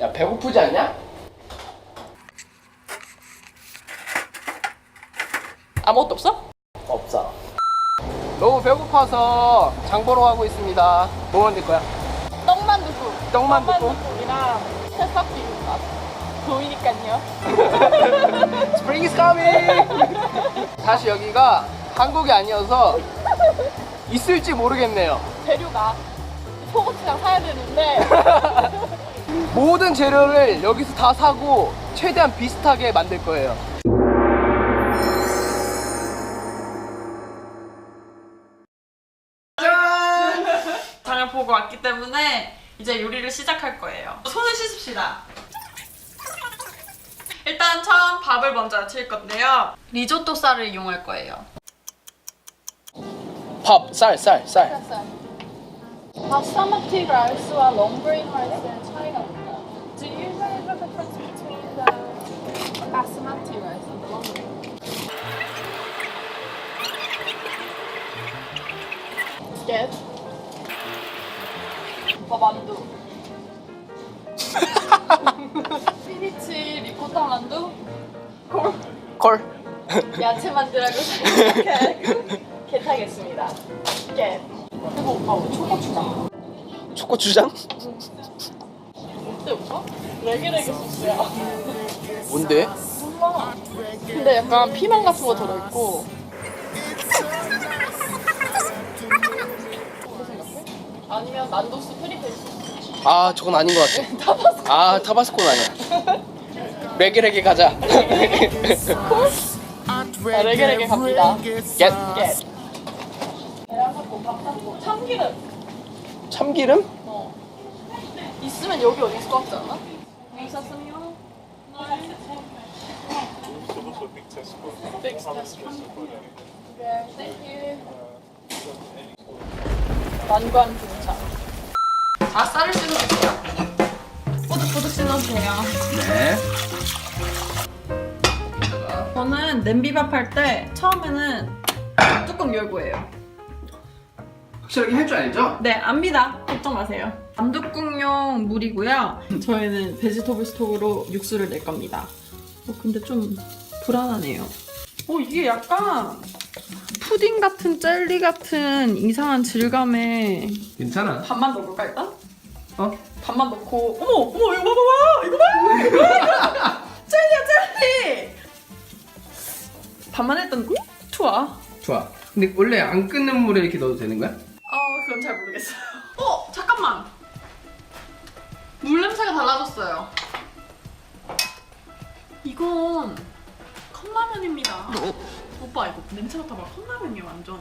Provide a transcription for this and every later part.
야 배고프지 않냐? 아무것도 없어? 없어. 너무 배고파서 장 보러 가고 있습니다. 뭐 만들 거야? 떡만두국. 떡만두국? 떡만두국이랑 새싹 비빔밥. 보이니까요. Spring is coming. 사실 여기가 한국이 아니어서 있을지 모르겠네요. 재료가 소고기랑 사야 되는데 모든 재료를 여기서 다 사고 최대한 비슷하게 만들 거예요. 장을 보고 왔기 때문에 이제 요리를 시작할 거예요. 손을 씻읍시다. 일단 처음 밥을 먼저 칠 건데요. 리조또 쌀을 이용할 거예요. 밥, 쌀, 쌀, 쌀. 바스마티 라이스와 롱그레인 라이스의 차이가 뭐야? Do you know the difference between the basmati rice and the long grain? Scared? 오빠 만두. 스피니치 리코타 만두? 콜. 콜. 야채 만두라고 생각해. 괜찮겠습니다. 겟. 그리고 오빠 우리 초코 주자. 초코주장? 어때 오빠? 레게레게 소스야. 뭔데? 몰라. 근데 약간 피망 같은 거 들어있고. 아니면 난도스 프리페이스. 아, 저건 아닌 것 같아. 타바스코. 아, 타바스코는 아니야. 레게레게 가자. 자, 레게레게 갑니다. 겟. 겟. 참기름. 참기름? 어. 있으면 여기 어디 있을 것 같지 않아? 여기 있었으면. 난관 분차. 자, 쌀을 씻어주세요. 뿌듯뿌듯 씻어주세요. 네. 저는 냄비밥 할 때 처음에는 뚜껑 열고 해요. 확실하게 할 줄 알죠? 네, 압니다. 걱정 마세요. 만두국용 물이고요. 저희는 베지터블 스톡으로 육수를 낼 겁니다. 어, 근데 좀 불안하네요. 어, 이게 약간 푸딩 같은 젤리 같은 이상한 질감의 괜찮아. 반만 넣어볼까 일단? 어? 반만 넣고 어머 어머 이거 봐봐 이거 봐 이거 봐 젤리야 젤리 반만 일단 투하 좋아. 근데 원래 안 끓는 물에 이렇게 넣어도 되는 거야? 어 그건 잘 모르겠어요. 어 잠깐만. 물 냄새가 달라졌어요. 이건 컵라면입니다. 오빠 이거 냄새 맡아봐. 컵라면이야 완전.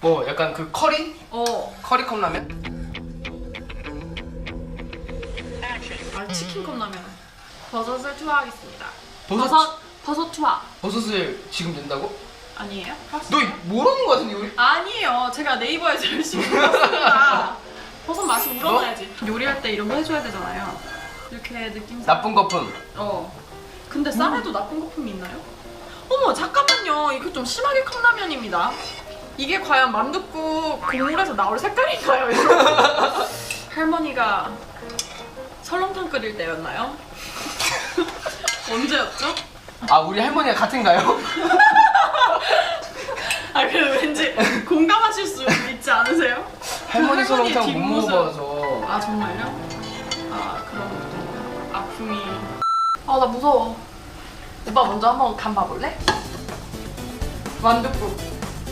뭐 약간 그 커리? 어. 커리 컵라면? 아, 치킨 컵라면. 버섯을 투하하겠습니다. 버섯? 버섯 버섯 투하. 버섯을 지금 된다고? 아니에요? 너 모르는 거 같은데 우리? 아니에요. 제가 네이버에서 열심히 봤습니다. 버섯 맛이 우러나야지. 요리할 때 이런 거 해줘야 되잖아요. 이렇게 느낌. 나쁜 거품. 어. 근데 쌀에도 나쁜 거품이 있나요? 어머 잠깐만요. 이거 좀 심하게 컵라면입니다. 이게 과연 만둣국 국물에서 나올 색깔인가요? 할머니가 설렁탕 끓일 때였나요? 언제였죠? 아 우리 할머니가 같은가요? 아 그래 왠지 공감하실 수 있지 않으세요? 할머니 할머니 설렁탕 못 뒷모습. 먹어봐서. 아 정말요? 아 그럼 아픔이 아 나 무서워. 오빠 먼저 한번 간 봐볼래? 만둣국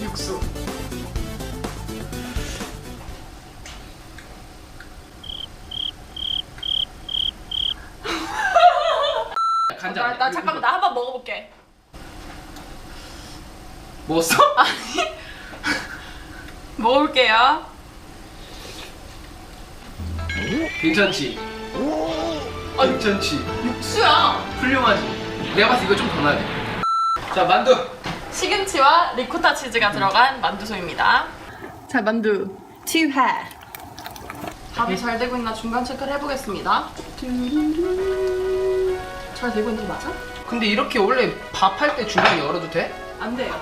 육수 간장. 나, 나 잠깐만 나 한 번 먹어볼게 먹었어? 먹어볼게요 괜찮지? 괜찮지? 육수야 훌륭하지? 내가 봤을 때 이거 좀더 넣어야 돼. 자 만두. 시금치와 리코타 치즈가 들어간 만두소입니다 자 만두 투해 밥이 잘 되고 있나 중간 체크를 해보겠습니다 잘 되고 있는 거 맞아? 근데 이렇게 원래 밥 할때 중간에 열어도 돼? 안 돼요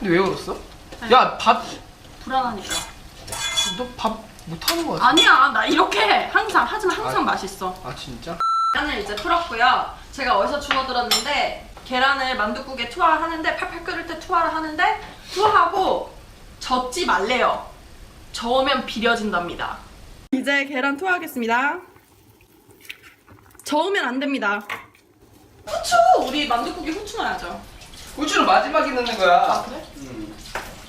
근데 왜 열었어? 야 밥. 불안하니까 너 밥 못하는 거 같아. 아니야 나 이렇게 해. 항상 하지만 항상 맛있어. 아 진짜? 계란을 이제 풀었고요. 제가 어디서 주워 들었는데 계란을 만둣국에 투하하는데 팔팔 끓을 때 투하를 하는데 투하하고 젓지 말래요. 저으면 비려진답니다. 이제 계란 투하하겠습니다. 저으면 안 됩니다. 후추! 우리 만둣국에 후추 넣어야죠. 후추는 마지막에 넣는 거야. 아 그래?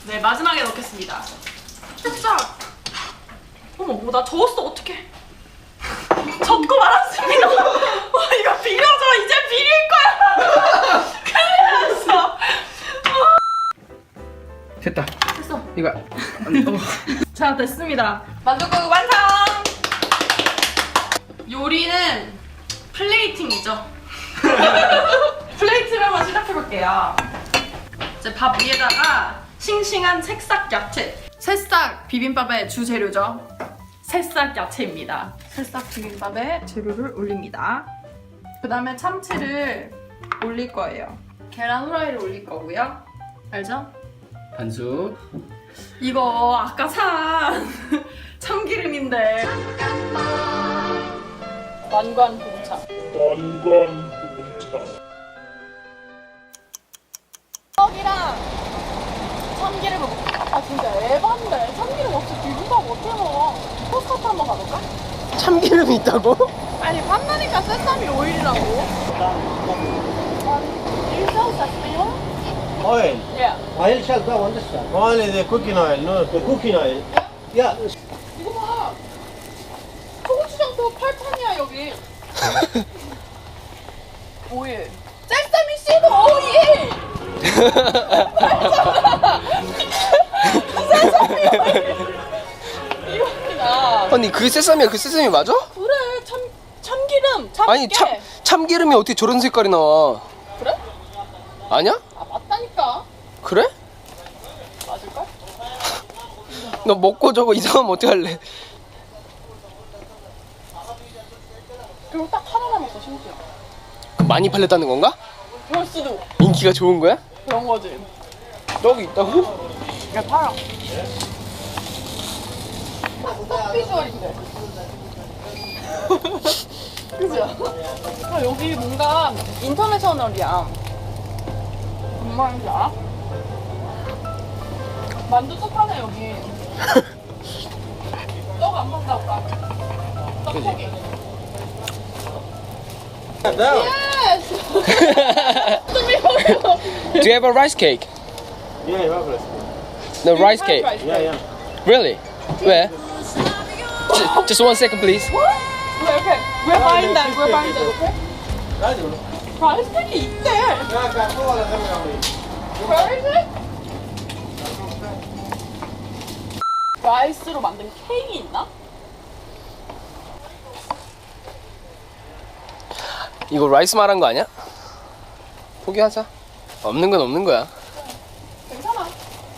네 마지막에 넣겠습니다. 살짝 어머 뭐나 저었어 어떡해 젓고 말았습니다. 와 이거 비려져 이제 비릴 거야. 큰일 났어. 됐다. 됐어. 이거. 어. 자 됐습니다. 만두국 완성. 요리는 플레이팅이죠. 플레이팅을 한번 시작해 볼게요. 이제 밥 위에다가 싱싱한 새싹 야채. 새싹 비빔밥의 주재료죠. 새싹 야채입니다. 새싹 비빔밥에 재료를 올립니다. 그 다음에 참치를 올릴 거예요. 계란 후라이를 올릴 거고요. 알죠? 반숙. 이거 아까 산 참기름인데 완관 봉차 떡이랑 참기름 아 진짜 에반데 참기름 없이 비빔밥 어떻게 먹어 토스트 한번 가볼까? 참기름이 있다고? 아니 판다니까 세사미 오일이라고 일사우 사스미요? Oil. 예 Oil shall go on this side. Only the cooking oil, no the cooking oil. Yeah. 이거 봐 고추장도 팔판이야 여기 오일 세사미 씨도 오일 이거구나 언니 그 세사미야 그 세사미 맞아? 그래 참 참기름 참깨 아니 참 참기름이 어떻게 저런 색깔이 나와? 그래? 아니야? 아 맞다니까 그래? 맞을걸? 너 먹고 저거 이상하면 어떡할래? 그리고 딱 하나 남았어 심지어 많이 팔렸다는 건가? 그럴 수도 인기가 좋은 거야? 그런 거지 여기 있다고? 야 팔아 딱 비주얼인데 그죠? 아, 여기 뭔가 인터내셔널이야 뭔 말인지 알아? 만두떡 하네 여기 떡안나 떡볶이 Down. 예스 좀 이거요 Do you have a rice cake? Yeah, you have it. No rice cake. Yeah, yeah. Really? Where? Ju- Just one second, please. 왜 이렇게 왜 바인다 왜 바인다 이렇게? Radio. 라이스텍이 있대 Yeah, can go on the camera. Where is it? 라이스로 만든 케이크 있나? 이거 라이스 말한 거 아니야? 포기하자. 없는 건 없는 거야. 괜찮아.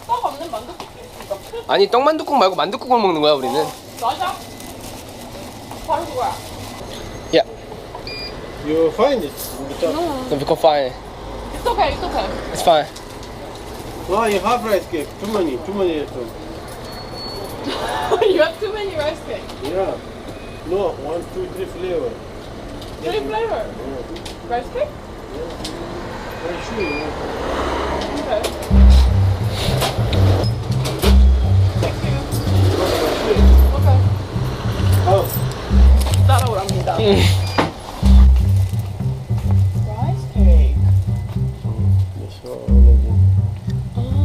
떡 없는 있으니까 크- 아니 떡 만둣국 말고 만둣국을 먹는 거야 우리는. 맞아. 바로 그거야. Yeah, You find it top. no, we can find. It's okay, it's okay. It's fine. No, you have rice cake. Too many, too many. at all. you have too many rice cake. Yeah. No, one, two, three flavor. Three flavor. Yeah. Rice cake? I'm Oh.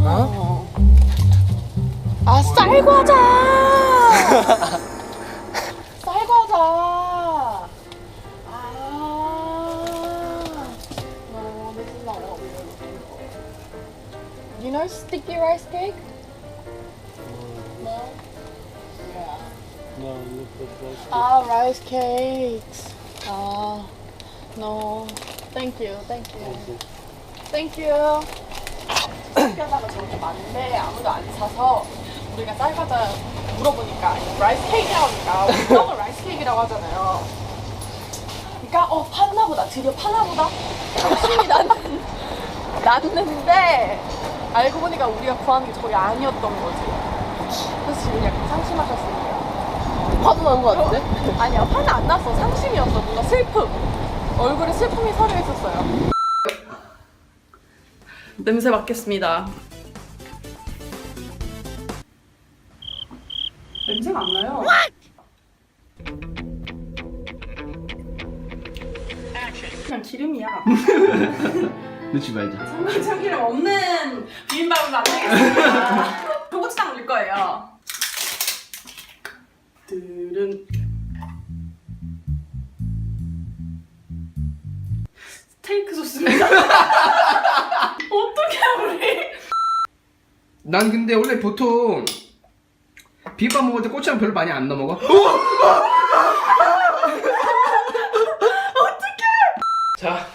어? 아 쌀 과자 쌀과자 you know sticky rice cake no yeah No, look at rice cake. ah rice cakes ah no thank you thank you thank you 학교다가 저렇게 많은데 아무도 안 사서 우리가 쌀과자 물어보니까 라이스 케이크라고 하니까 우리 떡을 라이스 케이크라고 하잖아요. 그러니까 어 파나 보다 드디어 파나 보다 열심히 났는, 났는데 알고 보니까 우리가 구하는 게 저게 아니었던 거지. 그래서 지금 약간 상심하셨을 거예요. 화도 난 거 같은데? 아니야 화는 안 났어 상심이었어 뭔가 슬픔 얼굴에 슬픔이 서려 있었어요 냄새 맡겠습니다. 냄새가 안 나요. 그냥 기름이야. 넣지 말자. 정말 참기름 없는 비빔밥을 만들겠습니다. 초고추장 넣을 거예요. 들은 스테이크 소스입니다. 어떻게 우리? 난 근데 원래 보통 비빔밥 먹을 때 고추장 별로 많이 안 넣어 먹어. 자,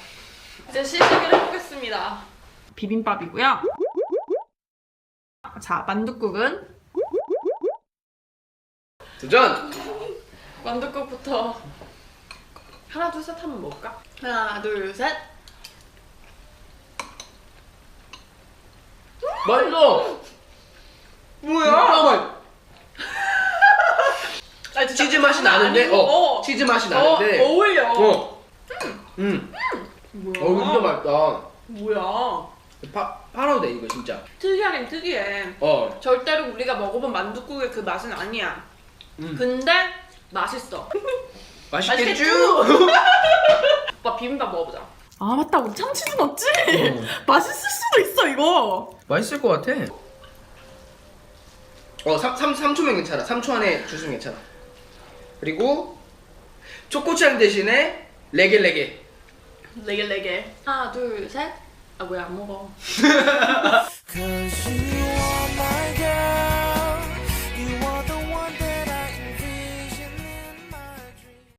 이제 시식을 해보겠습니다. 비빔밥이고요. 자, 만둣국은 도전. 만둣국부터 하나 둘 셋 하면 먹을까? 하나 둘 셋. 맛있어. 뭐야? 아, 진짜 치즈 맛이 나는데, 아니고, 어, 치즈 맛이 나는데, 어, 어울려. 어, 음, 뭐야? 어, 진짜 맛있다. 뭐야? 파, 팔아도 돼 이거 진짜. 특이하긴 특이해. 어, 절대로 우리가 먹어본 만둣국의 그 맛은 아니야. 음. 근데 맛있어. 맛있겠쥬? 오빠 비빔밥 먹어보자. 아 맞다 우리 참치도 넣었지? 맛있을 수도 있어 이거. 맛있을 것 같아. 어, 3, 삼 3초면 괜찮아. 3초 안에 주스면 괜찮아. 그리고 초코추장 대신에 레게 레게. 네개 네개. 하나 둘 셋. 아 뭐야 안 먹어.